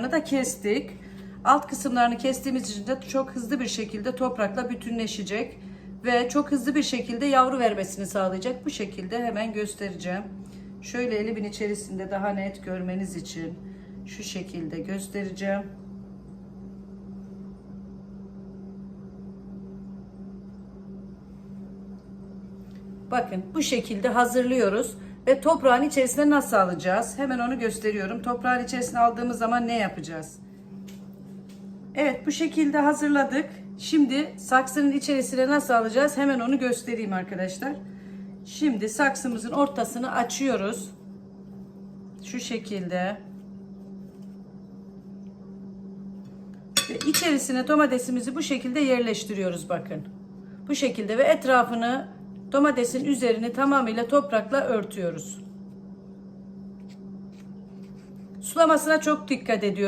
kısımlarını da kestik. Alt kısımlarını kestiğimiz için de çok hızlı bir şekilde toprakla bütünleşecek ve çok hızlı bir şekilde yavru vermesini sağlayacak. Bu şekilde hemen göstereceğim. Şöyle elimin içerisinde daha net görmeniz için şu şekilde göstereceğim. Bakın bu şekilde hazırlıyoruz ve toprağın içerisine nasıl alacağız? Hemen onu gösteriyorum. Toprağın içerisine aldığımız zaman ne yapacağız? Evet bu şekilde hazırladık. Şimdi saksının içerisine nasıl alacağız? Hemen onu göstereyim arkadaşlar. Şimdi saksımızın ortasını açıyoruz. Şu şekilde. Ve içerisine domatesimizi bu şekilde yerleştiriyoruz bakın. Bu şekilde ve etrafını domatesin üzerini tamamıyla toprakla örtüyoruz. Sulamasına çok dikkat ediyoruz.